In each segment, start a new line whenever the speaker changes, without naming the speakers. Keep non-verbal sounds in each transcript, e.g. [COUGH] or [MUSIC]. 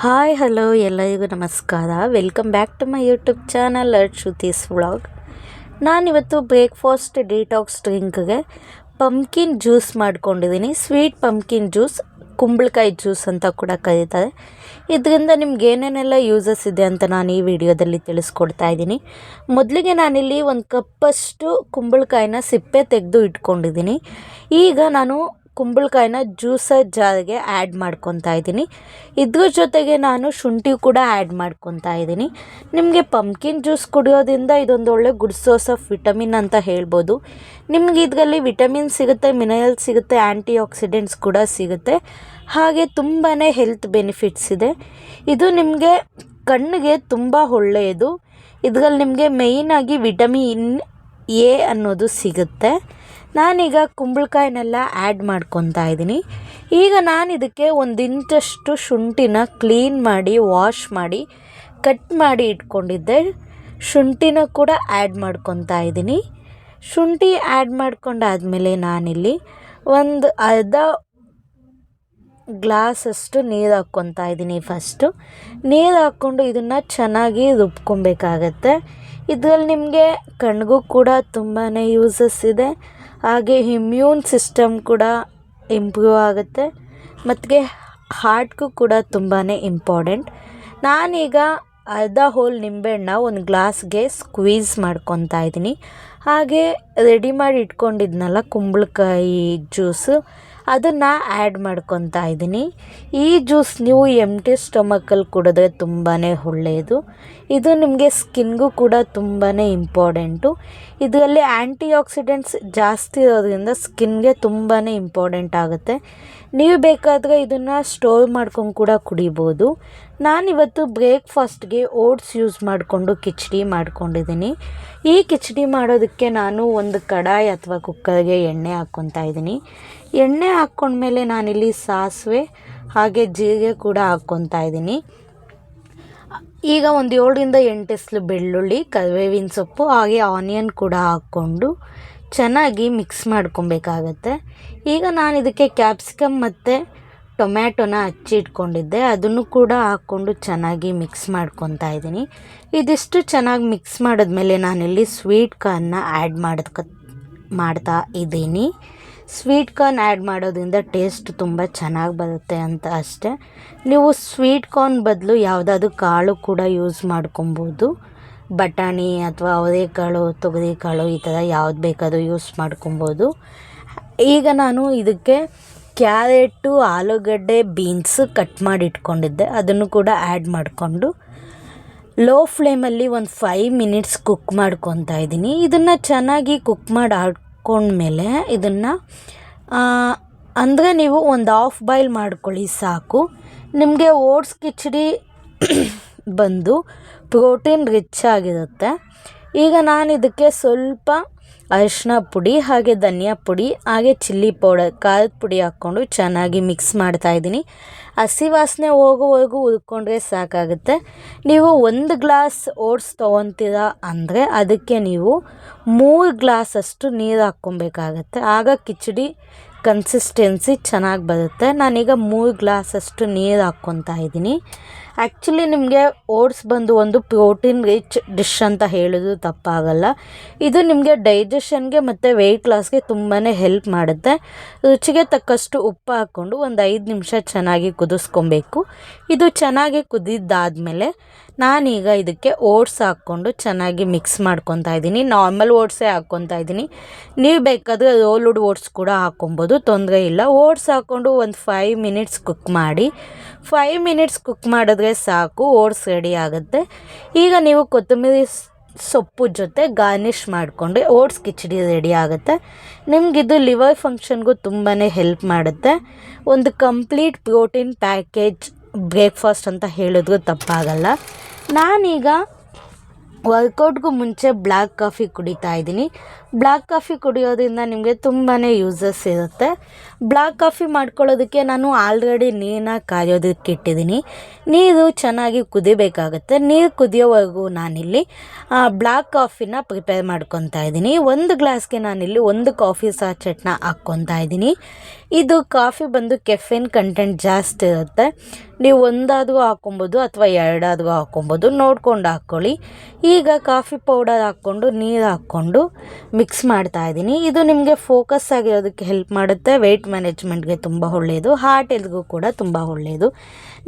Hi hello ಎಲ್ಲರಿಗೂ ನಮಸ್ಕಾರ. Welcome back to my YouTube channel art Shruti's vlog ನಾನಿವತ್ತು breakfast detox ಡ್ರಿಂಕ್ಗೆ pumpkin juice ಮಾಡ್ಕೊಂಡಿದ್ದೀನಿ ಸ್ವೀಟ್ ಪಂಪ್ಕಿನ್ ಜ್ಯೂಸ್ ಕುಂಬಳಕಾಯಿ ಜ್ಯೂಸ್ ಅಂತ ಕೂಡ ಕರೀತಾರೆ. ಇದರಿಂದ ನಿಮ್ಗೆ ಏನೇನೆಲ್ಲ ಯೂಸಸ್ ಇದೆ ಅಂತ ನಾನು ಈ ವಿಡಿಯೋದಲ್ಲಿ ತಿಳಿಸ್ಕೊಡ್ತಾ ಇದ್ದೀನಿ. ಮೊದಲಿಗೆ ನಾನಿಲ್ಲಿ ಒಂದು ಕಪ್ಪಷ್ಟು ಕುಂಬಳಕಾಯಿನ ಸಿಪ್ಪೆ ತೆಗೆದು ಇಟ್ಕೊಂಡಿದ್ದೀನಿ ಈಗ ನಾನು ಕುಂಬಳಕಾಯಿನ ಜ್ಯೂಸರ್ ಜಾರ್ಗೆ ಆ್ಯಡ್ ಮಾಡ್ಕೊತಾ ಇದ್ದೀನಿ. ಇದ್ರ ಜೊತೆಗೆ ನಾನು ಶುಂಠಿ ಕೂಡ ಆ್ಯಡ್ ಮಾಡ್ಕೊತಾ ಇದ್ದೀನಿ. ನಿಮಗೆ ಪಂಪ್ಕಿನ್ ಜ್ಯೂಸ್ ಕುಡಿಯೋದ್ರಿಂದ ಇದೊಂದು ಒಳ್ಳೆ ಗುಡ್ ಸೋರ್ಸ್ ಆಫ್ ವಿಟಮಿನ್ ಅಂತ ಹೇಳ್ಬೋದು. ನಿಮ್ಗೆ ಇದರಲ್ಲಿ ವಿಟಮಿನ್ ಸಿಗುತ್ತೆ ಮಿನರಲ್ ಸಿಗುತ್ತೆ ಆ್ಯಂಟಿ ಆಕ್ಸಿಡೆಂಟ್ಸ್ ಕೂಡ ಸಿಗುತ್ತೆ. ಹಾಗೆ ತುಂಬಾ ಹೆಲ್ತ್ ಬೆನಿಫಿಟ್ಸ್ ಇದೆ. ಇದು ನಿಮಗೆ ಕಣ್ಣಿಗೆ ತುಂಬ ಒಳ್ಳೆಯದು. ಇದರಲ್ಲಿ ನಿಮಗೆ ಮೇಯ್ನಾಗಿ ವಿಟಮಿನ್ ಎ ಅನ್ನೋದು ಸಿಗುತ್ತೆ. ನಾನೀಗ ಕುಂಬಳಕಾಯಿನೆಲ್ಲ ಆ್ಯಡ್ ಮಾಡ್ಕೊತಾ ಇದ್ದೀನಿ. ಈಗ ನಾನು ಇದಕ್ಕೆ ಒಂದು ಶುಂಠಿನ ಕ್ಲೀನ್ ಮಾಡಿ ವಾಶ್ ಮಾಡಿ ಕಟ್ ಮಾಡಿ ಇಟ್ಕೊಂಡಿದ್ದೆ. ಶುಂಠಿನ ಕೂಡ ಆ್ಯಡ್ ಮಾಡ್ಕೊತಾ ಇದ್ದೀನಿ. ಶುಂಠಿ ಆ್ಯಡ್ ಮಾಡ್ಕೊಂಡಾದಮೇಲೆ ನಾನಿಲ್ಲಿ ಒಂದು ಅರ್ಧ ಗ್ಲಾಸಷ್ಟು ನೀರು ಹಾಕ್ಕೊತಾ ಇದ್ದೀನಿ ಫಸ್ಟು ನೀರು ಹಾಕ್ಕೊಂಡು ಇದನ್ನು ಚೆನ್ನಾಗಿ ರುಬ್ಕೊಬೇಕಾಗತ್ತೆ. ಇದರಲ್ಲಿ ನಿಮಗೆ ಕಣ್ಗೂ ಕೂಡ ತುಂಬಾ ಯೂಸಸ್ ಇದೆ. ಹಾಗೆ ಇಮ್ಯೂನ್ ಸಿಸ್ಟಮ್ ಕೂಡ ಇಂಪ್ರೂವ್ ಆಗುತ್ತೆ. ಮತ್ತು ಹಾರ್ಟ್ಗೂ ಕೂಡ ತುಂಬಾ ಇಂಪಾರ್ಟೆಂಟ್ ನಾನೀಗ ಅರ್ಧ ಹೋಲ್ ನಿಂಬೆಹಣ್ಣ ಒಂದು ಗ್ಲಾಸ್ಗೆ ಸ್ಕ್ವೀಸ್ ಮಾಡ್ಕೊತಾ ಇದ್ದೀನಿ. ಹಾಗೆ ರೆಡಿ ಮಾಡಿ ಇಟ್ಕೊಂಡಿದ್ನಲ್ಲ ಕುಂಬಳಕಾಯಿ ಜ್ಯೂಸು ಅದನ್ನು ಆ್ಯಡ್ ಮಾಡ್ಕೊತಾ ಇದ್ದೀನಿ. ಈ ಜ್ಯೂಸ್ ನೀವು ಎಂಟಿ ಸ್ಟಮಕಲ್ಲಿ ಕುಡಿದ್ರೆ ತುಂಬಾ ಒಳ್ಳೆಯದು ಇದು ನಿಮಗೆ ಸ್ಕಿನ್ಗೂ ಕೂಡ ತುಂಬಾ ಇಂಪಾರ್ಟೆಂಟು ಇದರಲ್ಲಿ ಆ್ಯಂಟಿ ಆಕ್ಸಿಡೆಂಟ್ಸ್ ಜಾಸ್ತಿ ಇರೋದ್ರಿಂದ ಸ್ಕಿನ್ಗೆ ತುಂಬಾ ಇಂಪಾರ್ಟೆಂಟ್ ಆಗುತ್ತೆ. ನೀವು ಬೇಕಾದರೆ ಇದನ್ನು ಸ್ಟೋರ್ ಮಾಡ್ಕೊಂಡು ಕೂಡ ಕುಡಿಬೋದು. ನಾನಿವತ್ತು ಬ್ರೇಕ್ಫಾಸ್ಟ್ಗೆ ಓಟ್ಸ್ ಯೂಸ್ ಮಾಡಿಕೊಂಡು ಕಿಚಡಿ ಮಾಡ್ಕೊಂಡಿದ್ದೀನಿ. ಈ ಕಿಚಡಿ ಮಾಡೋದಕ್ಕೆ ನಾನು ಒಂದು ಕಡಾಯಿ ಅಥವಾ ಕುಕ್ಕರ್ಗೆ ಎಣ್ಣೆ ಹಾಕ್ಕೊತಾ ಇದ್ದೀನಿ. ಎಣ್ಣೆ ಹಾಕ್ಕೊಂಡ್ಮೇಲೆ ನಾನಿಲ್ಲಿ ಸಾಸಿವೆ ಹಾಗೆ ಜೀರಿಗೆ ಕೂಡ ಹಾಕ್ಕೊತಾ ಇದ್ದೀನಿ. ಈಗ ಒಂದು ಏಳರಿಂದ ಎಂಟು ಎಸ್ಲು ಬೆಳ್ಳುಳ್ಳಿ, ಕರಿಬೇವಿನ ಸೊಪ್ಪು, ಹಾಗೆ ಆನಿಯನ್ ಕೂಡ ಹಾಕ್ಕೊಂಡು ಚೆನ್ನಾಗಿ ಮಿಕ್ಸ್ ಮಾಡ್ಕೊಬೇಕಾಗತ್ತೆ. ಈಗ ನಾನು ಇದಕ್ಕೆ ಕ್ಯಾಪ್ಸಿಕಮ್ ಮತ್ತು ಟೊಮ್ಯಾಟೊನ ಹಚ್ಚಿಟ್ಕೊಂಡಿದ್ದೆ. ಅದನ್ನು ಕೂಡ ಹಾಕ್ಕೊಂಡು ಚೆನ್ನಾಗಿ ಮಿಕ್ಸ್ ಮಾಡ್ಕೊತಾ ಇದ್ದೀನಿ. ಇದಿಷ್ಟು ಚೆನ್ನಾಗಿ ಮಿಕ್ಸ್ ಮಾಡಿದ್ಮೇಲೆ ನಾನಿಲ್ಲಿ ಸ್ವೀಟ್ ಕಾರ್ನ್ನ ಆ್ಯಡ್ ಮಾಡೋದಕ್ಕೆ ಮಾಡ್ತಾ ಇದ್ದೀನಿ. ಸ್ವೀಟ್ ಕಾರ್ನ್ ಆ್ಯಡ್ ಮಾಡೋದ್ರಿಂದ ಟೇಸ್ಟ್ ತುಂಬ ಚೆನ್ನಾಗಿ ಬರುತ್ತೆ ಅಂತ ಅಷ್ಟೇ. ನೀವು ಸ್ವೀಟ್ ಕಾರ್ನ್ ಬದಲು ಯಾವುದಾದ್ರೂ ಕಾಳು ಕೂಡ ಯೂಸ್ ಮಾಡ್ಕೊಬೋದು. ಬಟಾಣಿ ಅಥವಾ ಅವರೆಕಾಳು ತೊಗರಿಕಾಳು ಈ ಥರ ಯಾವ್ದು ಬೇಕಾದರೂ ಯೂಸ್ ಮಾಡ್ಕೊಬೋದು. ಈಗ ನಾನು ಇದಕ್ಕೆ ಕ್ಯಾರೆಟು, ಆಲೂಗಡ್ಡೆ, ಬೀನ್ಸ್ ಕಟ್ ಮಾಡಿ ಇಟ್ಕೊಂಡಿದ್ದೆ ಅದನ್ನು ಕೂಡ ಆ್ಯಡ್ ಮಾಡಿಕೊಂಡು ಲೋ ಫ್ಲೇಮಲ್ಲಿ ಒಂದು ಫೈವ್ ಮಿನಿಟ್ಸ್ ಕುಕ್ ಮಾಡ್ಕೊತಾ ಇದ್ದೀನಿ. ಇದನ್ನು ಚೆನ್ನಾಗಿ ಕುಕ್ ಮಾಡಿ ಮೇಲೆ ಇದನ್ನು ಅಂದರೆ ನೀವು ಒಂದು ಆಫ್ ಬಾಯ್ಲ್ ಮಾಡ್ಕೊಳ್ಳಿ ಸಾಕು. ನಿಮಗೆ ಓಟ್ಸ್ ಕಿಚಡಿ [COUGHS] ಬಂದು ಪ್ರೋಟೀನ್ ರಿಚ್ ಆಗಿರುತ್ತೆ. ಈಗ ನಾನು ಇದಕ್ಕೆ ಸ್ವಲ್ಪ ಅರಿಶಿನ ಪುಡಿ ಹಾಗೆ ಧನಿಯಾ ಪುಡಿ, ಹಾಗೆ ಚಿಲ್ಲಿ ಪೌಡರ್, ಖಾರದ ಪುಡಿ ಹಾಕ್ಕೊಂಡು ಚೆನ್ನಾಗಿ ಮಿಕ್ಸ್ ಮಾಡ್ತಾಯಿದ್ದೀನಿ ಹಸಿ ವಾಸನೆ ಹೋಗುವವರೆಗೂ ಹುರ್ಕೊಂಡ್ರೆ ಸಾಕಾಗುತ್ತೆ. ನೀವು ಒಂದು ಗ್ಲಾಸ್ ಓಟ್ಸ್ ತೊಗೊತೀರ ಅಂದರೆ ಅದಕ್ಕೆ ನೀವು ಮೂರು ಗ್ಲಾಸಷ್ಟು ನೀರು ಹಾಕ್ಕೊಬೇಕಾಗತ್ತೆ. ಆಗ ಕಿಚಡಿ ಕನ್ಸಿಸ್ಟೆನ್ಸಿ ಚೆನ್ನಾಗಿ ಬರುತ್ತೆ. ನಾನೀಗ ಮೂರು ಗ್ಲಾಸಷ್ಟು ನೀರು ಹಾಕ್ಕೊತಾ ಇದ್ದೀನಿ. ಆ್ಯಕ್ಚುಲಿ ನಿಮಗೆ ಓಟ್ಸ್ ಬಂದು ಒಂದು ಪ್ರೋಟೀನ್ ರಿಚ್ ಡಿಶ್ ಅಂತ ಹೇಳೋದು ತಪ್ಪಾಗಲ್ಲ. ಇದು ನಿಮಗೆ ಡೈಜೆಷನ್ಗೆ ಮತ್ತು ವೆಯ್ಟ್ ಲಾಸ್ಗೆ ತುಂಬಾ ಹೆಲ್ಪ್ ಮಾಡುತ್ತೆ. ರುಚಿಗೆ ತಕ್ಕಷ್ಟು ಉಪ್ಪು ಹಾಕ್ಕೊಂಡು ಒಂದು ಐದು ನಿಮಿಷ ಚೆನ್ನಾಗಿ ಕುದಿಸ್ಕೊಬೇಕು. ಇದು ಚೆನ್ನಾಗಿ ಕುದಿದ್ದಾದಮೇಲೆ ನಾನೀಗ ಇದಕ್ಕೆ ಓಟ್ಸ್ ಹಾಕ್ಕೊಂಡು ಚೆನ್ನಾಗಿ ಮಿಕ್ಸ್ ಮಾಡ್ಕೊತಾ ಇದ್ದೀನಿ. ನಾರ್ಮಲ್ ಓಟ್ಸೇ ಹಾಕ್ಕೊತಾ ಇದ್ದೀನಿ. ನೀವು ಬೇಕಾದರೆ ರೋಲ್ಡ್ ಓಟ್ಸ್ ಕೂಡ ಹಾಕ್ಕೊಬೋದು, ತೊಂದರೆ ಇಲ್ಲ. ಓಟ್ಸ್ ಹಾಕ್ಕೊಂಡು ಒಂದು ಫೈವ್ ಮಿನಿಟ್ಸ್ ಕುಕ್ ಮಾಡಿ ಫೈವ್ ಮಿನಿಟ್ಸ್ ಕುಕ್ ಮಾಡಿದ್ರೆ ಸಾಕು, ಓಟ್ಸ್ ರೆಡಿ ಆಗುತ್ತೆ. ಈಗ ನೀವು ಕೊತ್ತಂಬರಿ ಸೊಪ್ಪು ಜೊತೆ ಗಾರ್ನಿಷ್ ಮಾಡಿಕೊಂಡು ಓಟ್ಸ್ ಕಿಚಡಿ ರೆಡಿ ಆಗುತ್ತೆ. ನಿಮಗಿದು ಲಿವರ್ ಫಂಕ್ಷನ್ಗೂ ತುಂಬಾ ಹೆಲ್ಪ್ ಮಾಡುತ್ತೆ. ಒಂದು ಕಂಪ್ಲೀಟ್ ಪ್ರೋಟೀನ್ ಪ್ಯಾಕೇಜ್ ಬ್ರೇಕ್ಫಾಸ್ಟ್ ಅಂತ ಹೇಳಿದ್ರು ತಪ್ಪಾಗಲ್ಲ. ನಾನೀಗ ವರ್ಕೌಟ್ಗೂ ಮುಂಚೆ ಬ್ಲ್ಯಾಕ್ ಕಾಫಿ ಕುಡಿತಾ ಇದ್ದೀನಿ. ಬ್ಲ್ಯಾಕ್ ಕಾಫಿ ಕುಡಿಯೋದ್ರಿಂದ ನಿಮಗೆ ತುಂಬಾ ಯೂಸಸ್ ಇರುತ್ತೆ. ಬ್ಲ್ಯಾಕ್ ಕಾಫಿ ಮಾಡ್ಕೊಳ್ಳೋದಕ್ಕೆ ನಾನು ಆಲ್ರೆಡಿ ನೀರನ್ನ ಕಾಯೋದಕ್ಕೆ ಇಟ್ಟಿದ್ದೀನಿ. ನೀರು ಚೆನ್ನಾಗಿ ಕುದಿಬೇಕಾಗುತ್ತೆ. ನೀರು ಕುದಿಯೋವರೆಗೂ ನಾನಿಲ್ಲಿ ಬ್ಲ್ಯಾಕ್ ಕಾಫಿನ ಪ್ರಿಪೇರ್ ಮಾಡ್ಕೊತಾ ಇದ್ದೀನಿ. ಒಂದು ಗ್ಲಾಸ್ಗೆ ನಾನಿಲ್ಲಿ ಒಂದು ಕಾಫಿ ಸಾಚೆಟ್ನ ಹಾಕ್ಕೊತಾ ಇದ್ದೀನಿ. ಇದು ಕಾಫಿ ಬಂದು ಕೆಫೆನ್ ಕಂಟೆಂಟ್ ಜಾಸ್ತಿ ಇರುತ್ತೆ. ನೀವು ಒಂದಾದರೂ ಹಾಕ್ಕೊಬೋದು ಅಥವಾ ಎರಡಾದರೂ ಹಾಕ್ಕೊಬೋದು, ನೋಡ್ಕೊಂಡು ಹಾಕ್ಕೊಳ್ಳಿ. ಈಗ ಕಾಫಿ ಪೌಡರ್ ಹಾಕ್ಕೊಂಡು, ನೀರು ಹಾಕ್ಕೊಂಡು ಮಿಕ್ಸ್ ಮಾಡ್ತಾ ಇದ್ದೀನಿ. ಇದು ನಿಮಗೆ ಫೋಕಸ್ ಆಗಿರೋದಕ್ಕೆ ಹೆಲ್ಪ್ ಮಾಡುತ್ತೆ. ವೆಯ್ಟ್ ಮ್ಯಾನೇಜ್ಮೆಂಟ್ಗೆ ತುಂಬ ಒಳ್ಳೆಯದು ಹಾರ್ಟ್ ಹೆಲ್ತ್ಗೂ ಕೂಡ ತುಂಬ ಒಳ್ಳೆಯದು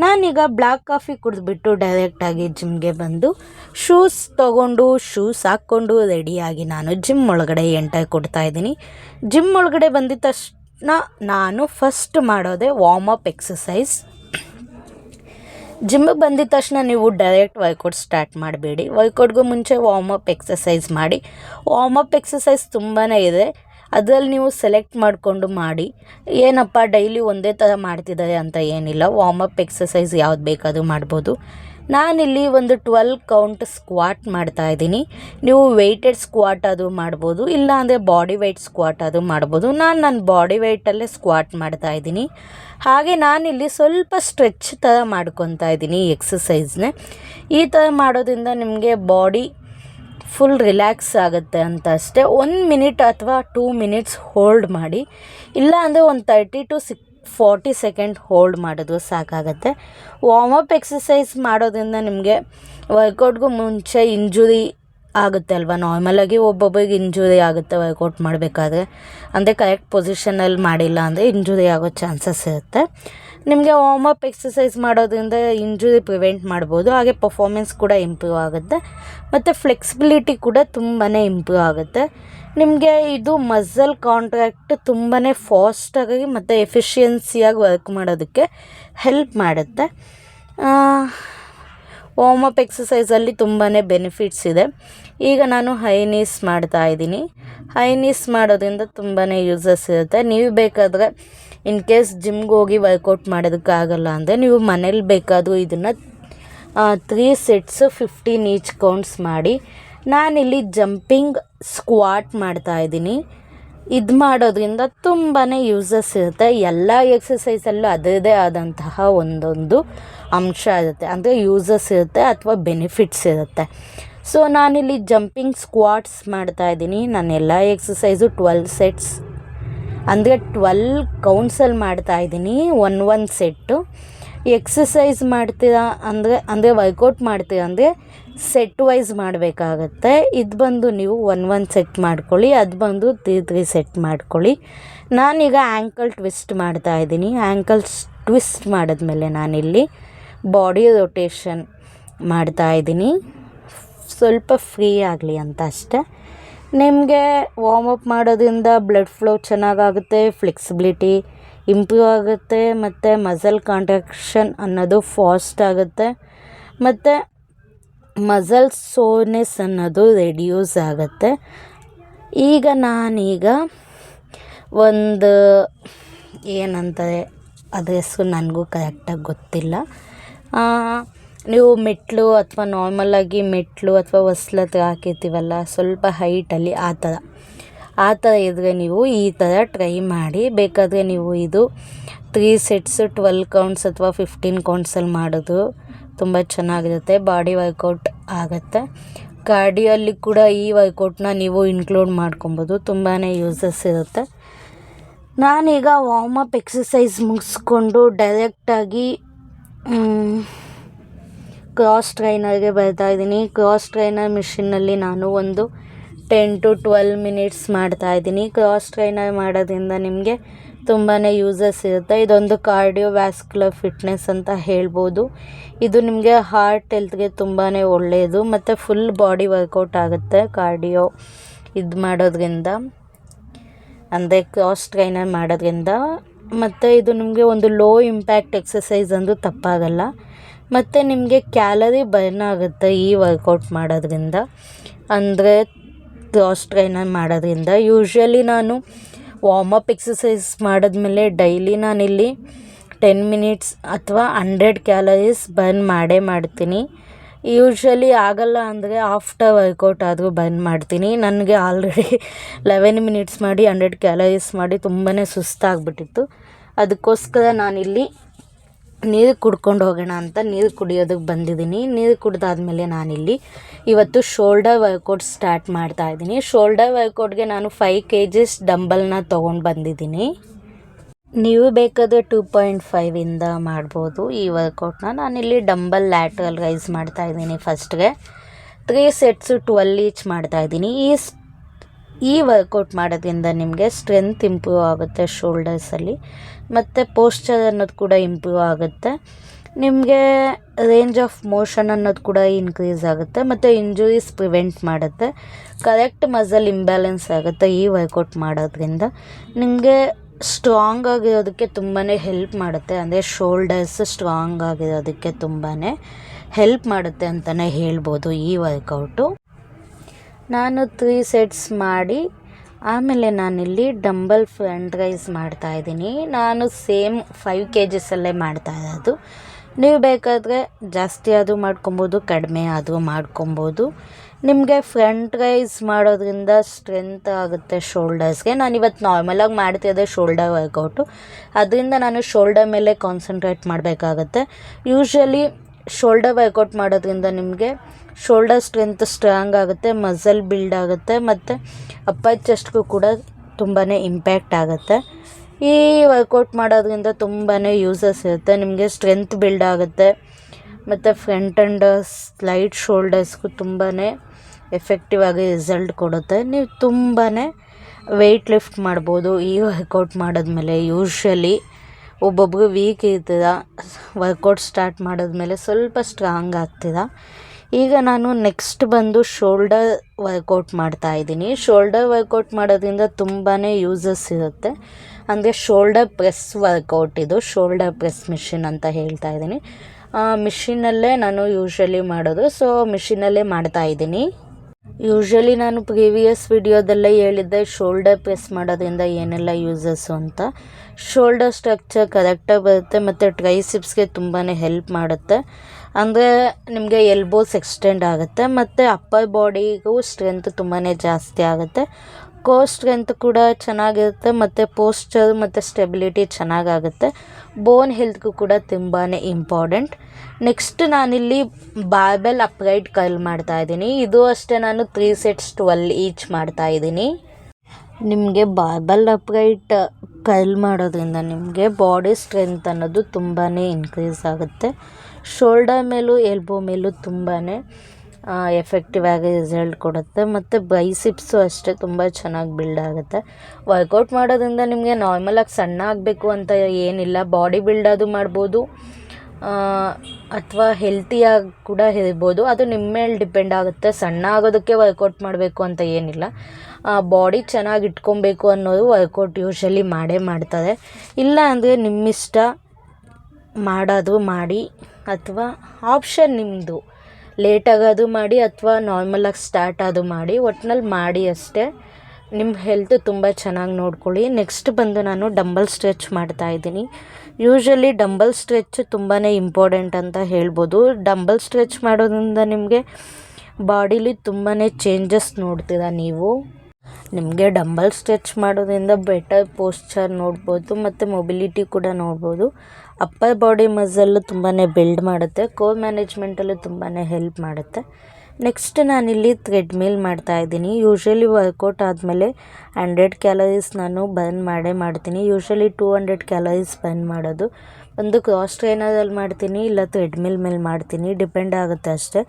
ನಾನೀಗ ಬ್ಲ್ಯಾಕ್ ಕಾಫಿ ಕುಡಿದ್ಬಿಟ್ಟು ಡೈರೆಕ್ಟಾಗಿ ಜಿಮ್ಗೆ ಬಂದು ಶೂಸ್ ತೊಗೊಂಡು, ಶೂಸ್ ಹಾಕ್ಕೊಂಡು ರೆಡಿಯಾಗಿ ನಾನು ಜಿಮ್ ಒಳಗಡೆ ಎಂಟರ್ ಕೊಡ್ತಾ ಇದ್ದೀನಿ. ಜಿಮ್ ಒಳಗಡೆ ಬಂದಿದ ತಕ್ಷಣ ನಾನು ಫಸ್ಟ್ ಮಾಡೋದೇ ವಾರ್ಮ್ ಅಪ್ ಎಕ್ಸಸೈಸ್ ಜಿಮ್ಮಿಗೆ ಬಂದಿದ ತಕ್ಷಣ ನೀವು ಡೈರೆಕ್ಟ್ ವರ್ಕೌಟ್ ಸ್ಟಾರ್ಟ್ ಮಾಡಬೇಡಿ. ವರ್ಕೌಟ್ಗೂ ಮುಂಚೆ ವಾರ್ಮ್ ಅಪ್ ಎಕ್ಸಸೈಸ್ ಮಾಡಿ. ವಾರ್ಮ್ ಅಪ್ ಎಕ್ಸಸೈಸ್ ತುಂಬಾ ಇದೆ. ಅದರಲ್ಲಿ ನೀವು ಸೆಲೆಕ್ಟ್ ಮಾಡಿಕೊಂಡು ಮಾಡಿ. ಏನಪ್ಪ ಡೈಲಿ ಒಂದೇ ಥರ ಮಾಡ್ತಿದ್ದಾರೆ ಅಂತ ಏನಿಲ್ಲ. ವಾರ್ಮ್ ಅಪ್ ಎಕ್ಸಸೈಸ್ ಯಾವ್ದು ಬೇಕಾದರೂ ಮಾಡ್ಬೋದು. ನಾನಿಲ್ಲಿ ಒಂದು ಟ್ವೆಲ್ ಕೌಂಟ್ ಸ್ಕ್ವಾಟ್ ಮಾಡ್ತಾ ಇದ್ದೀನಿ. ನೀವು ವೆಯ್ಟೆಡ್ ಸ್ಕ್ವಾಟ್ ಅದು ಮಾಡ್ಬೋದು ಇಲ್ಲ ಅಂದರೆ ಬಾಡಿ ವೆಯ್ಟ್ ಸ್ಕ್ವಾಟ್ ಅದು ಮಾಡ್ಬೋದು. ನಾನು ನನ್ನ ಬಾಡಿ ವೆಯ್ಟಲ್ಲೇ ಸ್ಕ್ವಾಟ್ ಮಾಡ್ತಾ ಇದ್ದೀನಿ. ಹಾಗೆ ನಾನಿಲ್ಲಿ ಸ್ವಲ್ಪ ಸ್ಟ್ರೆಚ್ ಥರ ಮಾಡ್ಕೊತಾ ಇದ್ದೀನಿ ಎಕ್ಸಸೈಸ್ನೇ ಈ ಥರ ಮಾಡೋದ್ರಿಂದ ನಿಮಗೆ ಬಾಡಿ ಫುಲ್ ರಿಲ್ಯಾಕ್ಸ್ ಆಗುತ್ತೆ ಅಂತ ಅಷ್ಟೇ. ಒನ್ ಮಿನಿಟ್ ಅಥವಾ ಟೂ ಮಿನಿಟ್ಸ್ ಹೋಲ್ಡ್ ಮಾಡಿ. ಇಲ್ಲ ಅಂದರೆ ಒಂದು thirty to six forty second hold ಮಾಡಿದ್ರು ಸಾಕಾಗುತ್ತೆ. ಅಪ್ ಎಕ್ಸಸೈಸ್ ಮಾಡೋದ್ರಿಂದ ನಿಮಗೆ ವರ್ಕೌಟ್ಗೂ ಮುಂಚೆ ಇಂಜುರಿ ಆಗುತ್ತೆ ಅಲ್ವಾ? ನಾರ್ಮಲಾಗಿ ಒಬ್ಬೊಬ್ಬರಿಗೆ ಇಂಜುರಿ ಆಗುತ್ತೆ ವರ್ಕೌಟ್ ಮಾಡಬೇಕಾದ್ರೆ. ಅಂದರೆ ಕರೆಕ್ಟ್ ಪೊಸಿಷನಲ್ಲಿ ಮಾಡಿಲ್ಲ ಅಂದರೆ ಇಂಜುರಿ ಆಗೋ ಚಾನ್ಸಸ್ ಇರುತ್ತೆ. ನಿಮಗೆ ವಾರ್ಮ್ ಅಪ್ ಎಕ್ಸಸೈಸ್ ಮಾಡೋದ್ರಿಂದ ಇಂಜುರಿ ಪ್ರಿವೆಂಟ್ ಮಾಡ್ಬೋದು. ಹಾಗೆ ಪರ್ಫಾಮೆನ್ಸ್ ಕೂಡ ಇಂಪ್ರೂವ್ ಆಗುತ್ತೆ. ಮತ್ತು ಫ್ಲೆಕ್ಸಿಬಿಲಿಟಿ ಕೂಡ ತುಂಬಾ ಇಂಪ್ರೂವ್ ಆಗುತ್ತೆ. ನಿಮಗೆ ಇದು ಮಸಲ್ ಕಾಂಟ್ರಾಕ್ಟ್ ತುಂಬಾ ಫಾಸ್ಟಾಗಿ ಮತ್ತು ಎಫಿಷಿಯನ್ಸಿಯಾಗಿ ವರ್ಕ್ ಮಾಡೋದಕ್ಕೆ ಹೆಲ್ಪ್ ಮಾಡುತ್ತೆ. ವಾರ್ಮ್ ಅಪ್ ಎಕ್ಸಸೈಸಲ್ಲಿ ತುಂಬಾ ಬೆನಿಫಿಟ್ಸ್ ಇದೆ. ಈಗ ನಾನು ಹೈ ನೀಸ್ ಮಾಡ್ತಾ ಇದ್ದೀನಿ. ಹೈ ನೀಸ್ ಮಾಡೋದ್ರಿಂದ ತುಂಬಾ ಯೂಸಸ್ ಇರುತ್ತೆ. ನೀವು ಬೇಕಾದರೆ ಇನ್ ಕೇಸ್ ಜಿಮ್ಗೆ ಹೋಗಿ ವರ್ಕೌಟ್ ಮಾಡೋದಕ್ಕಾಗಲ್ಲ ಅಂದರೆ ನೀವು ಮನೇಲಿ ಬೇಕಾದರೂ ಇದನ್ನು three sets fifteen each counts ಮಾಡಿ. ನಾನಿಲ್ಲಿ ಜಂಪಿಂಗ್ ಸ್ಕ್ವಾಟ್ ಮಾಡ್ತಾಯಿದ್ದೀನಿ ಇದು ಮಾಡೋದ್ರಿಂದ ತುಂಬಾ ಯೂಸಸ್ ಇರುತ್ತೆ. ಎಲ್ಲ ಎಕ್ಸಸೈಸಲ್ಲೂ ಅದರದೇ ಆದಂತಹ ಒಂದೊಂದು ಅಂಶ ಇರುತ್ತೆ. ಅಂದರೆ ಯೂಸಸ್ ಇರುತ್ತೆ ಅಥವಾ ಬೆನಿಫಿಟ್ಸ್ ಇರುತ್ತೆ. ಸೊ ನಾನಿಲ್ಲಿ ಜಂಪಿಂಗ್ ಸ್ಕ್ವಾಟ್ಸ್ ಮಾಡ್ತಾಯಿದ್ದೀನಿ ನಾನು ಎಲ್ಲ ಎಕ್ಸಸೈಸು ಟ್ವೆಲ್ ಸೆಟ್ಸ್ ಅಂದರೆ ಟ್ವೆಲ್ ಕೌನ್ಸಲ್ ಮಾಡ್ತಾ ಇದ್ದೀನಿ ಒನ್ ಒನ್ ಸೆಟ್ಟು ಎಕ್ಸಸೈಸ್ ಮಾಡ್ತೀರಾ ಅಂದರೆ ಅಂದರೆ ವರ್ಕೌಟ್ ಮಾಡ್ತೀರಾ ಅಂದರೆ ಸೆಟ್ ವೈಸ್ ಮಾಡಬೇಕಾಗತ್ತೆ. ಇದು ಬಂದು ನೀವು ಒನ್ ಒನ್ ಸೆಟ್ ಮಾಡ್ಕೊಳ್ಳಿ, ಅದು ಬಂದು ತ್ರೀ ತ್ರೀ ಸೆಟ್ ಮಾಡ್ಕೊಳ್ಳಿ. ನಾನೀಗ ಆ್ಯಂಕಲ್ ಟ್ವಿಸ್ಟ್ ಮಾಡ್ತಾ ಇದ್ದೀನಿ. ಆ್ಯಂಕಲ್ಸ್ ಟ್ವಿಸ್ಟ್ ಮಾಡಿದ್ಮೇಲೆ ನಾನಿಲ್ಲಿ ಬಾಡಿ ರೊಟೇಷನ್ ಮಾಡ್ತಾ ಇದ್ದೀನಿ. ಸ್ವಲ್ಪ ಫ್ರೀ ಆಗಲಿ ಅಂತ ಅಷ್ಟೆ. ನಿಮಗೆ ವಾರ್ಮ್ ಅಪ್ ಮಾಡೋದ್ರಿಂದ ಬ್ಲಡ್ ಫ್ಲೋ ಚೆನ್ನಾಗಾಗುತ್ತೆ ಫ್ಲೆಕ್ಸಿಬಿಲಿಟಿ ಇಂಪ್ರೂವ್ ಆಗುತ್ತೆ, ಮತ್ತು ಮಸಲ್ ಕಾಂಟ್ರಾಕ್ಷನ್ ಅನ್ನೋದು ಫಾಸ್ಟ್ ಆಗುತ್ತೆ, ಮತ್ತು ಮಸಲ್ ಸೋನೆಸ್ ಅನ್ನೋದು ರೆಡ್ಯೂಸ್ ಆಗುತ್ತೆ. ಈಗ ನಾನೀಗ ಒಂದು ಏನಂತಾರೆ, ಅದ್ರ ಹೆಸ್ರು ನನಗೂ ಕರೆಕ್ಟಾಗಿ ಗೊತ್ತಿಲ್ಲ. ನೀವು ಮೆಟ್ಲು ಅಥವಾ ನಾರ್ಮಲಾಗಿ ಮೆಟ್ಲು ಅಥವಾ ಹೊಸ್ಲತ್ ಹಾಕಿರ್ತೀವಲ್ಲ, ಸ್ವಲ್ಪ ಹೈಟಲ್ಲಿ ಆ ಥರ ಆ ಥರ ಇದ್ದರೆ ನೀವು ಈ ಥರ ಟ್ರೈ ಮಾಡಿ. ಬೇಕಾದರೆ ನೀವು ಇದು ತ್ರೀ ಸೆಟ್ಸು ಟ್ವೆಲ್ ಕೌಂಟ್ಸ್ ಅಥವಾ ಫಿಫ್ಟೀನ್ ಕೌಂಟ್ಸಲ್ಲಿ ಮಾಡೋದು. ತುಂಬ ಚೆನ್ನಾಗಿರುತ್ತೆ. ಬಾಡಿ ವರ್ಕೌಟ್ ಆಗುತ್ತೆ. ಕಾರ್ಡಿಯಲ್ಲಿ ಕೂಡ ಈ ವರ್ಕೌಟ್ನ ನೀವು ಇನ್ಕ್ಲೂಡ್ ಮಾಡ್ಕೊಬೋದು. ತುಂಬಾ ಯೂಸಸ್ ಇರುತ್ತೆ. ನಾನೀಗ ವಾರ್ಮ್ ಅಪ್ ಎಕ್ಸಸೈಸ್ ಮುಗಿಸ್ಕೊಂಡು ಡೈರೆಕ್ಟಾಗಿ ಕ್ರಾಸ್ ಟ್ರೈನರ್ಗೆ ಬರ್ತಾ ಇದ್ದೀನಿ. ಕ್ರಾಸ್ ಟ್ರೈನರ್ ಮಿಷಿನ್ನಲ್ಲಿ ನಾನು ಒಂದು ಟೆನ್ ಟು ಟ್ವೆಲ್ ಮಿನಿಟ್ಸ್ ಮಾಡ್ತಾ ಇದ್ದೀನಿ. ಕ್ರಾಸ್ ಟ್ರೈನರ್ ಮಾಡೋದ್ರಿಂದ ನಿಮಗೆ ತುಂಬಾ ಯೂಸಸ್ ಇರುತ್ತೆ. ಇದೊಂದು ಕಾರ್ಡಿಯೋ ವ್ಯಾಸ್ಕ್ಯುಲರ್ ಫಿಟ್ನೆಸ್ ಅಂತ ಹೇಳ್ಬೋದು. ಇದು ನಿಮಗೆ ಹಾರ್ಟ್ ಹೆಲ್ತ್ಗೆ ತುಂಬಾ ಒಳ್ಳೆಯದು ಮತ್ತು ಫುಲ್ ಬಾಡಿ ವರ್ಕೌಟ್ ಆಗುತ್ತೆ ಕಾರ್ಡಿಯೋ ಇದು ಮಾಡೋದ್ರಿಂದ. ಅಂದರೆ ಕ್ರಾಸ್ ಟ್ರೈನರ್ ಮಾಡೋದ್ರಿಂದ. ಮತ್ತು ಇದು ನಿಮಗೆ ಒಂದು ಲೋ ಇಂಪ್ಯಾಕ್ಟ್ ಎಕ್ಸಸೈಸ್ ಅಂದರೂ ತಪ್ಪಾಗಲ್ಲ. ಮತ್ತು ನಿಮಗೆ ಕ್ಯಾಲರಿ ಬರ್ನ್ ಆಗುತ್ತೆ ಈ ವರ್ಕೌಟ್ ಮಾಡೋದ್ರಿಂದ. ಅಂದರೆ ಕ್ರಾಸ್ ಟ್ರೈನರ್ ಮಾಡೋದ್ರಿಂದ. ಯೂಶ್ವಲಿ ನಾನು ವಾರ್ಮ್ ಅಪ್ ಎಕ್ಸಸೈಸ್ ಮಾಡಿದ್ಮೇಲೆ ಡೈಲಿ ನಾನಿಲ್ಲಿ ಟೆನ್ ಮಿನಿಟ್ಸ್ ಅಥವಾ ಹಂಡ್ರೆಡ್ ಕ್ಯಾಲರೀಸ್ ಬರ್ನ್ ಮಾಡೇ ಮಾಡ್ತೀನಿ. ಯೂಶ್ವಲಿ ಆಗಲ್ಲ ಅಂದರೆ ಆಫ್ಟರ್ ವರ್ಕೌಟ್ ಆದರೂ ಬಂದ್ ಮಾಡ್ತೀನಿ. ನನಗೆ ಆಲ್ರೆಡಿ ಲೆವೆನ್ ಮಿನಿಟ್ಸ್ ಮಾಡಿ ಹಂಡ್ರೆಡ್ ಕ್ಯಾಲರೀಸ್ ಮಾಡಿ ತುಂಬಾ ಸುಸ್ತಾಗ್ಬಿಟ್ಟಿತ್ತು. ಅದಕ್ಕೋಸ್ಕರ ನಾನಿಲ್ಲಿ ನೀರು ಕುಡ್ಕೊಂಡು ಹೋಗೋಣ ಅಂತ ನೀರು ಕುಡಿಯೋದಕ್ಕೆ ಬಂದಿದ್ದೀನಿ. ನೀರು ಕುಡ್ದಾದ್ಮೇಲೆ ನಾನಿಲ್ಲಿ ಇವತ್ತು ಶೋಲ್ಡರ್ ವರ್ಕೌಟ್ ಸ್ಟಾರ್ಟ್ ಮಾಡ್ತಾ ಇದ್ದೀನಿ. ಶೋಲ್ಡರ್ ವರ್ಕೌಟ್ಗೆ ನಾನು ಫೈವ್ ಕೆ ಜಿಸ್ ಡಂಬಲ್ನ ತೊಗೊಂಡು ಬಂದಿದ್ದೀನಿ. ನೀವು ಬೇಕಾದರೆ ಟೂ ಪಾಯಿಂಟ್ ಫೈವಿಂದ ಮಾಡ್ಬೋದು ಈ ವರ್ಕೌಟ್ನ ನಾನಿಲ್ಲಿ ಡಂಬಲ್ ಲ್ಯಾಟ್ರಲ್ ರೈಸ್ ಮಾಡ್ತಾ ಇದ್ದೀನಿ ಫಸ್ಟ್ಗೆ ತ್ರೀ ಸೆಟ್ಸು ಟ್ವೆಲ್ ಈಚ್ ಮಾಡ್ತಾ ಇದ್ದೀನಿ. ಈ ಈ ವರ್ಕೌಟ್ ಮಾಡೋದ್ರಿಂದ ನಿಮಗೆ ಸ್ಟ್ರೆಂತ್ ಇಂಪ್ರೂವ್ ಆಗುತ್ತೆ ಶೋಲ್ಡರ್ಸಲ್ಲಿ ಮತ್ತು ಪೋಸ್ಚರ್ ಅನ್ನೋದು ಕೂಡ ಇಂಪ್ರೂವ್ ಆಗುತ್ತೆ. ನಿಮಗೆ ರೇಂಜ್ ಆಫ್ ಮೋಷನ್ ಅನ್ನೋದು ಕೂಡ ಇನ್ಕ್ರೀಸ್ ಆಗುತ್ತೆ, ಮತ್ತು ಇಂಜುರೀಸ್ ಪ್ರಿವೆಂಟ್ ಮಾಡುತ್ತೆ. ಕರೆಕ್ಟ್ ಮಸಲ್ ಇಂಬ್ಯಾಲೆನ್ಸ್ ಆಗುತ್ತೆ ಈ ವರ್ಕೌಟ್ ಮಾಡೋದ್ರಿಂದ. ನಿಮಗೆ ಸ್ಟ್ರಾಂಗ್ ಆಗಿರೋದಕ್ಕೆ ತುಂಬಾ ಹೆಲ್ಪ್ ಮಾಡುತ್ತೆ, ಅಂದರೆ ಶೋಲ್ಡರ್ಸ್ ಸ್ಟ್ರಾಂಗ್ ಆಗಿರೋದಕ್ಕೆ ತುಂಬಾ ಹೆಲ್ಪ್ ಮಾಡುತ್ತೆ ಅಂತಲೇ ಹೇಳ್ಬೋದು ಈ ವರ್ಕೌಟು ನಾನು ತ್ರೀ ಸೆಟ್ಸ್ ಮಾಡಿ, ಆಮೇಲೆ ನಾನಿಲ್ಲಿ ಡಂಬಲ್ ಫ್ರೆಂಡ್ ರೈಸ್ ಮಾಡ್ತಾ ಇದ್ದೀನಿ. ನಾನು ಸೇಮ್ ಫೈವ್ ಕೆ ಜಿಸಲ್ಲೇ ಮಾಡ್ತಾ ಇರೋದು. ನೀವು ಬೇಕಾದರೆ ಜಾಸ್ತಿ ಆದರೂ ಮಾಡ್ಕೊಬೋದು, ಕಡಿಮೆ ಆದರೂ ಮಾಡ್ಕೊಬೋದು. ನಿಮಗೆ ಫ್ರಂಟ್ ರೈಸ್ ಮಾಡೋದ್ರಿಂದ ಸ್ಟ್ರೆಂತ್ ಆಗುತ್ತೆ ಶೋಲ್ಡರ್ಸ್ಗೆ ನಾನು ಇವತ್ತು ನಾರ್ಮಲಾಗಿ ಮಾಡ್ತಿದ್ದೆ ಶೋಲ್ಡರ್ ವರ್ಕೌಟು ಅದರಿಂದ ನಾನು ಶೋಲ್ಡರ್ ಮೇಲೆ ಕಾನ್ಸಂಟ್ರೇಟ್ ಮಾಡಬೇಕಾಗತ್ತೆ. ಯೂಶ್ವಲಿ ಶೋಲ್ಡರ್ ವರ್ಕೌಟ್ ಮಾಡೋದ್ರಿಂದ ನಿಮಗೆ ಶೋಲ್ಡರ್ ಸ್ಟ್ರೆಂತ್ ಸ್ಟ್ರಾಂಗ್ ಆಗುತ್ತೆ ಮಸಲ್ ಬಿಲ್ಡ್ ಆಗುತ್ತೆ, ಮತ್ತು ಅಪ್ಪರ್ ಚೆಸ್ಟ್ಗೂ ಕೂಡ ತುಂಬಾ ಇಂಪ್ಯಾಕ್ಟ್ ಆಗುತ್ತೆ. ಈ ವರ್ಕೌಟ್ ಮಾಡೋದ್ರಿಂದ ತುಂಬಾ ಯೂಸಸ್ ಇರುತ್ತೆ, ನಿಮಗೆ ಸ್ಟ್ರೆಂತ್ ಬಿಲ್ಡ್ ಆಗುತ್ತೆ, ಮತ್ತು ಫ್ರಂಟ್ ಆ್ಯಂಡ್ ಸ್ಲೈಡ್ ಶೋಲ್ಡರ್ಸ್ಗೂ ತುಂಬಾ ಎಫೆಕ್ಟಿವ್ ಆಗಿ ರಿಸಲ್ಟ್ ಕೊಡುತ್ತೆ. ನೀವು ತುಂಬಾ ವೆಯ್ಟ್ ಲಿಫ್ಟ್ ಮಾಡ್ಬೋದು ಈ ವರ್ಕೌಟ್ ಮಾಡಿದ್ಮೇಲೆ. ಯೂಶ್ವಲಿ ಒಬ್ಬೊಬ್ರು ವೀಕ್ ಇರ್ತೀರ ವರ್ಕೌಟ್ ಸ್ಟಾರ್ಟ್ ಮಾಡಿದ್ಮೇಲೆ ಸ್ವಲ್ಪ ಸ್ಟ್ರಾಂಗ್ ಆಗ್ತೀರ ಈಗ ನಾನು ನೆಕ್ಸ್ಟ್ ಬಂದು ಶೋಲ್ಡರ್ ವರ್ಕೌಟ್ ಮಾಡ್ತಾ ಇದ್ದೀನಿ. ಶೋಲ್ಡರ್ ವರ್ಕೌಟ್ ಮಾಡೋದ್ರಿಂದ ತುಂಬಾ ಯೂಸಸ್ ಇರುತ್ತೆ. ಅಂದರೆ ಶೋಲ್ಡರ್ ಪ್ರೆಸ್ ವರ್ಕೌಟ್ ಇದು ಶೋಲ್ಡರ್ ಪ್ರೆಸ್ ಮಿಷಿನ್ ಅಂತ ಹೇಳ್ತಾ ಇದ್ದೀನಿ. ಮಿಷಿನಲ್ಲೇ ನಾನು ಯೂಶ್ವಲಿ ಮಾಡೋದು. ಸೊ ಮಿಷಿನಲ್ಲೇ ಮಾಡ್ತಾ ಇದ್ದೀನಿ. ಯೂಶ್ವಲಿ ನಾನು ಪ್ರೀವಿಯಸ್ ವಿಡಿಯೋದಲ್ಲೇ ಹೇಳಿದ್ದೆ ಶೋಲ್ಡರ್ ಪ್ರೆಸ್ ಮಾಡೋದ್ರಿಂದ ಏನೆಲ್ಲ ಯೂಸಸ್ಸು ಅಂತ. ಶೋಲ್ಡರ್ ಸ್ಟ್ರಕ್ಚರ್ ಕರೆಕ್ಟಾಗಿ ಬರುತ್ತೆ, ಮತ್ತು ಟ್ರೈಸಿಪ್ಸ್ಗೆ ತುಂಬಾ ಹೆಲ್ಪ್ ಮಾಡುತ್ತೆ. ಅಂದರೆ ನಿಮಗೆ ಎಲ್ಬೋಸ್ ಎಕ್ಸ್ಟೆಂಡ್ ಆಗುತ್ತೆ, ಮತ್ತು ಅಪ್ಪರ್ ಬಾಡಿಗೂ ಸ್ಟ್ರೆಂತ್ ತುಂಬಾ ಜಾಸ್ತಿ ಆಗುತ್ತೆ. ಕೋ ಸ್ಟ್ರೆಂತ್ ಕೂಡ ಚೆನ್ನಾಗಿರುತ್ತೆ, ಮತ್ತು ಪೋಸ್ಚರ್ ಮತ್ತು ಸ್ಟೆಬಿಲಿಟಿ ಚೆನ್ನಾಗಾಗುತ್ತೆ. ಬೋನ್ ಹೆಲ್ತ್ಗೂ ಕೂಡ ತುಂಬಾ ಇಂಪಾರ್ಟೆಂಟ್ ನೆಕ್ಸ್ಟ್ ನಾನಿಲ್ಲಿ ಬಾರ್ಬೆಲ್ ಅಪ್ರೈಟ್ ಕರ್ಲ್ ಮಾಡ್ತಾ ಇದ್ದೀನಿ. ಇದು ಅಷ್ಟೇ ನಾನು ತ್ರೀ ಸೆಟ್ಸ್ ಟ್ವೆಲ್ ಈಚ್ ಮಾಡ್ತಾ ಇದ್ದೀನಿ. ನಿಮಗೆ ಬಾರ್ಬಲ್ ಅಪ್ರೈಟ್ ಕರ್ಲ್ ಮಾಡೋದ್ರಿಂದ ನಿಮಗೆ ಬಾಡಿ ಸ್ಟ್ರೆಂತ್ ಅನ್ನೋದು ತುಂಬಾ ಇನ್ಕ್ರೀಸ್ ಆಗುತ್ತೆ. ಶೋಲ್ಡರ್ ಮೇಲೂ ಎಲ್ಬೋ ಮೇಲೂ ತುಂಬಾ ಎಫೆಕ್ಟಿವ್ ಆಗಿ ರಿಸಲ್ಟ್ ಕೊಡುತ್ತೆ. ಮತ್ತು ಬೈಸಿಪ್ಸು ಅಷ್ಟೇ ತುಂಬ ಚೆನ್ನಾಗಿ ಬಿಲ್ಡ್ ಆಗುತ್ತೆ. ವರ್ಕೌಟ್ ಮಾಡೋದ್ರಿಂದ ನಿಮಗೆ ನಾರ್ಮಲಾಗಿ ಸಣ್ಣ ಆಗಬೇಕು ಅಂತ ಏನಿಲ್ಲ. ಬಾಡಿ ಬಿಲ್ಡ್ ಅದು ಮಾಡ್ಬೋದು. ಅಥವಾ ಹೆಲ್ತಿಯಾಗಿ ಕೂಡ ಇರ್ಬೋದು. ಅದು ನಿಮ್ಮ ಮೇಲೆ ಡಿಪೆಂಡ್ ಆಗುತ್ತೆ. ಸಣ್ಣ ಆಗೋದಕ್ಕೆ ವರ್ಕೌಟ್ ಮಾಡಬೇಕು ಅಂತ ಏನಿಲ್ಲ. ಬಾಡಿ ಚೆನ್ನಾಗಿ ಇಟ್ಕೊಬೇಕು ಅನ್ನೋದು ವರ್ಕೌಟ್ ಯೂಶಲಿ ಮಾಡೇ ಮಾಡ್ತಾರೆ. ಇಲ್ಲ ಅಂದರೆ ನಿಮ್ಮಿಷ್ಟ, ಮಾಡೋದು ಮಾಡಿ ಅಥವಾ ಆಪ್ಷನ್ ನಿಮ್ಮದು ಲೇಟಾಗಿ ಅದು ಮಾಡಿ ಅಥವಾ ನಾರ್ಮಲಾಗಿ ಸ್ಟಾರ್ಟ್ ಅದು ಮಾಡಿ, ಒಟ್ನಲ್ಲಿ ಮಾಡಿ ಅಷ್ಟೇ. ನಿಮ್ಮ ಹೆಲ್ತ್ ತುಂಬ ಚೆನ್ನಾಗಿ ನೋಡ್ಕೊಳ್ಳಿ. ನೆಕ್ಸ್ಟ್ ಬಂದು ನಾನು ಡಂಬಲ್ ಸ್ಟ್ರೆಚ್ ಮಾಡ್ತಾ ಇದ್ದೀನಿ. ಯೂಶ್ವಲಿ ಡಂಬಲ್ ಸ್ಟ್ರೆಚ್ ತುಂಬಾ ಇಂಪಾರ್ಟೆಂಟ್ ಅಂತ ಹೇಳ್ಬೋದು. ಡಂಬಲ್ ಸ್ಟ್ರೆಚ್ ಮಾಡೋದ್ರಿಂದ ನಿಮಗೆ ಬಾಡಿಲಿ ತುಂಬಾ ಚೇಂಜಸ್ ನೋಡ್ತೀರಾ ನೀವು. ನಿಮಗೆ ಡಂಬಲ್ ಸ್ಟ್ರೆಚ್ ಮಾಡೋದ್ರಿಂದ ಬೆಟರ್ ಪೋಸ್ಚರ್ ನೋಡ್ಬೋದು, ಮತ್ತು ಮೊಬಿಲಿಟಿ ಕೂಡ ನೋಡ್ಬೋದು. ಅಪ್ಪರ್ ಬಾಡಿ ಮಸಲ್ ತುಂಬಾ ಬಿಲ್ಡ್ ಮಾಡುತ್ತೆ ಕೋರ್ ಮ್ಯಾನೇಜ್ಮೆಂಟಲ್ಲೂ ತುಂಬಾ ಹೆಲ್ಪ್ ಮಾಡುತ್ತೆ. ನೆಕ್ಸ್ಟ್ ನಾನಿಲ್ಲಿ ಥ್ರೆಡ್ಮಿಲ್ ಮಾಡ್ತಾ ಇದ್ದೀನಿ. ಯೂಶ್ವಲಿ ವರ್ಕೌಟ್ ಆದಮೇಲೆ ಹಂಡ್ರೆಡ್ ಕ್ಯಾಲರೀಸ್ ನಾನು ಬರ್ನ್ ಮಾಡೇ ಮಾಡ್ತೀನಿ. Usually two hundred calories burn ಮಾಡೋದು. ಒಂದು ಕ್ರಾಸ್ ಟ್ರೈನರಲ್ಲಿ ಮಾಡ್ತೀನಿ, ಇಲ್ಲ ಥ್ರೆಡ್ಮಿಲ್ ಮೇಲೆ ಮಾಡ್ತೀನಿ ಡಿಪೆಂಡ್ ಆಗುತ್ತೆ ಅಷ್ಟೇ.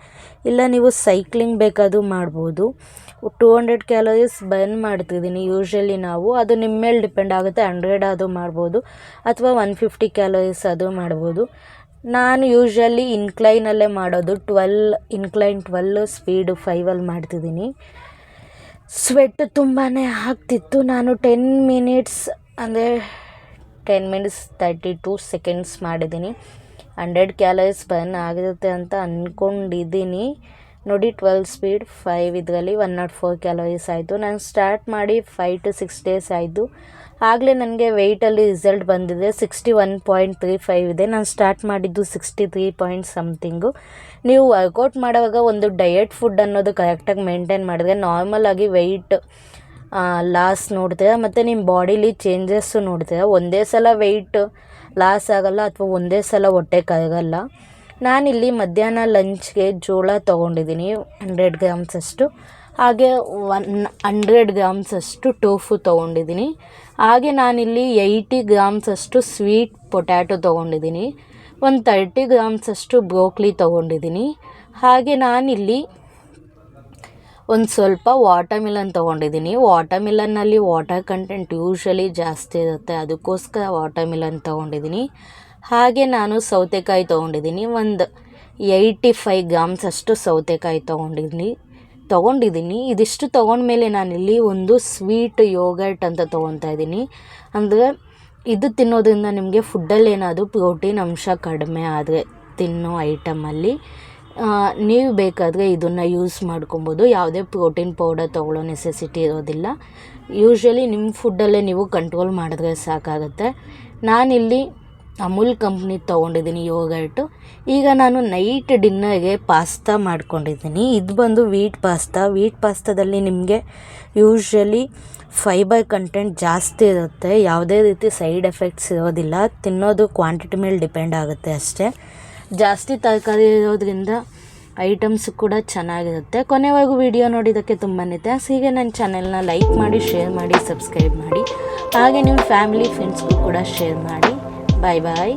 ಇಲ್ಲ ನೀವು ಸೈಕ್ಲಿಂಗ್ ಬೇಕಾದರೂ ಮಾಡ್ಬೋದು. ಟೂ ಹಂಡ್ರೆಡ್ ಕ್ಯಾಲೋರೀಸ್ ಬರ್ನ್ ಮಾಡ್ತಿದ್ದೀನಿ ಯೂಶ್ವಲಿ ನಾವು. ಅದು ನಿಮ್ಮ ಮೇಲೆ ಡಿಪೆಂಡ್ ಆಗುತ್ತೆ ಹಂಡ್ರೆಡ್ ಅದು ಮಾಡ್ಬೋದು, ಅಥವಾ ಒನ್ ಫಿಫ್ಟಿ ಕ್ಯಾಲೋರೀಸ್ ಅದು ಮಾಡ್ಬೋದು. ನಾನು ಯೂಶ್ವಲಿ ಇನ್ಕ್ಲೈನಲ್ಲೇ ಮಾಡೋದು ಟ್ವೆಲ್ ಇನ್ಕ್ಲೈನ್ ಟ್ವೆಲ್ ಸ್ಪೀಡ್ ಫೈವಲ್ಲಿ ಮಾಡ್ತಿದ್ದೀನಿ. ಸ್ವೆಟ್ ತುಂಬಾ ಆಗ್ತಿತ್ತು. ನಾನು ಟೆನ್ ಮಿನಿಟ್ಸ್ ಅಂದರೆ ten minutes thirty two seconds ಮಾಡಿದ್ದೀನಿ. ಹಂಡ್ರೆಡ್ ಕ್ಯಾಲರೀಸ್ ಬರ್ನ್ ಆಗಿರುತ್ತೆ ಅಂತ ಅಂದ್ಕೊಂಡಿದ್ದೀನಿ ನೋಡಿ ಟ್ವೆಲ್ ಸ್ಪೀಡ್ ಫೈವ್ ಇದರಲ್ಲಿ ಒನ್ ನಾಟ್ ಫೋರ್ ಕ್ಯಾಲರೀಸ್ ಆಯಿತು. ನಾನು ಸ್ಟಾರ್ಟ್ ಮಾಡಿ ಫೈವ್ ಟು ಸಿಕ್ಸ್ ಡೇಸ್ ಆಯಿತು. ಆಗಲೇ ನನಗೆ ವೆಯ್ಟಲ್ಲಿ ರಿಸಲ್ಟ್ ಬಂದಿದೆ. Sixty one point three five ಇದೆ. ನಾನು ಸ್ಟಾರ್ಟ್ ಮಾಡಿದ್ದು ಸಿಕ್ಸ್ಟಿ ತ್ರೀ ಪಾಯಿಂಟ್ ಸಮಥಿಂಗು ನೀವು ವರ್ಕೌಟ್ ಮಾಡುವಾಗ ಒಂದು ಡಯಟ್ ಫುಡ್ ಅನ್ನೋದು ಕರೆಕ್ಟಾಗಿ ಮೇಂಟೈನ್ ಮಾಡಿದ್ರೆ ನಾರ್ಮಲ್ ಆಗಿ ವೆಯ್ಟ್ ಲಾಸ್ ನೋಡ್ತೀರಾ ಮತ್ತು ನಿಮ್ಮ ಬಾಡಿಲಿ ಚೇಂಜಸ್ಸು ನೋಡ್ತೀರ ಒಂದೇ ಸಲ ವೆಯ್ಟ್ ಲಾಸ್ ಆಗೋಲ್ಲ ಅಥವಾ ಒಂದೇ ಸಲ ಹೊಟ್ಟೆ ಕರಗಲ್ಲ. ನಾನಿಲ್ಲಿ ಮಧ್ಯಾಹ್ನ ಲಂಚ್ಗೆ ಜೋಳ ತೊಗೊಂಡಿದ್ದೀನಿ ಹಂಡ್ರೆಡ್ ಗ್ರಾಮ್ಸಷ್ಟು ಹಾಗೆ ಒನ್ ಹಂಡ್ರೆಡ್ ಗ್ರಾಮ್ಸ್ ಅಷ್ಟು ಟೋಫು ತೊಗೊಂಡಿದ್ದೀನಿ ಹಾಗೆ ನಾನಿಲ್ಲಿ ಏಯ್ಟಿ ಗ್ರಾಮ್ಸ್ ಅಷ್ಟು ಸ್ವೀಟ್ ಪೊಟ್ಯಾಟೊ ತೊಗೊಂಡಿದ್ದೀನಿ ಒಂದು ತರ್ಟಿ ಗ್ರಾಮ್ಸಷ್ಟು ಬ್ರೋಕ್ಲಿ ತೊಗೊಂಡಿದ್ದೀನಿ ಹಾಗೆ ನಾನಿಲ್ಲಿ ಒಂದು ಸ್ವಲ್ಪ ವಾಟರ್ಮಿಲನ್ ತೊಗೊಂಡಿದ್ದೀನಿ ವಾಟರ್ಮಿಲನ್ನಲ್ಲಿ ವಾಟರ್ ಕಂಟೆಂಟ್ ಯೂಶ್ವಲಿ ಜಾಸ್ತಿ ಇರುತ್ತೆ. ಅದಕ್ಕೋಸ್ಕರ ವಾಟರ್ಮಿಲನ್ ತೊಗೊಂಡಿದ್ದೀನಿ ಹಾಗೆ ನಾನು ಸೌತೆಕಾಯಿ ತೊಗೊಂಡಿದ್ದೀನಿ ಒಂದು ಏಯ್ಟಿ ಫೈ ಗ್ರಾಮ್ಸ್ ಅಷ್ಟು ಸೌತೆಕಾಯಿ ತೊಗೊಂಡಿದ್ದೀನಿ ತೊಗೊಂಡಿದ್ದೀನಿ ಇದಿಷ್ಟು ತೊಗೊಂಡ್ಮೇಲೆ ನಾನಿಲ್ಲಿ ಒಂದು ಸ್ವೀಟ್ ಯೋಗರ್ಟ್ ಅಂತ ತೊಗೊತಾ ಇದ್ದೀನಿ. ಅಂದರೆ ಇದು ತಿನ್ನೋದ್ರಿಂದ ನಿಮಗೆ ಫುಡ್ಡಲ್ಲಿ ಏನಾದರೂ ಪ್ರೋಟೀನ್ ಅಂಶ ಕಡಿಮೆ ಆದರೆ ತಿನ್ನೋ ಐಟಮಲ್ಲಿ ನೀವು ಬೇಕಾದರೆ ಇದನ್ನು ಯೂಸ್ ಮಾಡ್ಕೊಬೋದು. ಯಾವುದೇ ಪ್ರೋಟೀನ್ ಪೌಡರ್ ತೊಗೊಳ್ಳೋ ನೆಸೆಸಿಟಿ ಇರೋದಿಲ್ಲ. ಯೂಶ್ವಲಿ ನಿಮ್ಮ ಫುಡ್ಡಲ್ಲೇ ನೀವು ಕಂಟ್ರೋಲ್ ಮಾಡಿದ್ರೆ ಸಾಕಾಗುತ್ತೆ. ನಾನಿಲ್ಲಿ ಅಮೂಲ್ ಕಂಪ್ನಿ ತೊಗೊಂಡಿದ್ದೀನಿ ಯೋಗರ್ಟು ಈಗ ನಾನು ನೈಟ್ ಡಿನ್ನರ್ಗೆ ಪಾಸ್ತಾ ಮಾಡ್ಕೊಂಡಿದ್ದೀನಿ. ಇದು ಬಂದು ವೀಟ್ ಪಾಸ್ತಾ ವೀಟ್ ಪಾಸ್ತಾದಲ್ಲಿ ನಿಮಗೆ ಯೂಶ್ವಲಿ ಫೈಬರ್ ಕಂಟೆಂಟ್ ಜಾಸ್ತಿ ಇರುತ್ತೆ. ಯಾವುದೇ ರೀತಿ ಸೈಡ್ ಎಫೆಕ್ಟ್ಸ್ ಇರೋದಿಲ್ಲ. ತಿನ್ನೋದು ಕ್ವಾಂಟಿಟಿ ಮೇಲೆ ಡಿಪೆಂಡ್ ಆಗುತ್ತೆ ಅಷ್ಟೇ. ಜಾಸ್ತಿ ತರಕಾರಿ ಇರೋದ್ರಿಂದ ಐಟಮ್ಸ್ ಕೂಡ ಚೆನ್ನಾಗಿರುತ್ತೆ. ಕೊನೆವರೆಗೂ ವಿಡಿಯೋ ನೋಡಿದ್ದಕ್ಕೆ ತುಂಬಾ ಥ್ಯಾಂಕ್ಸ್ ಹೀಗೆ ನನ್ನ ಚಾನೆಲ್ನ ಲೈಕ್ ಮಾಡಿ ಶೇರ್ ಮಾಡಿ ಸಬ್ಸ್ಕ್ರೈಬ್ ಮಾಡಿ. ಹಾಗೆ ನಿಮ್ಮ ಫ್ಯಾಮಿಲಿ ಫ್ರೆಂಡ್ಸ್ಗೂ ಕೂಡ ಶೇರ್ ಮಾಡಿ. ಬಾಯ್ ಬಾಯ್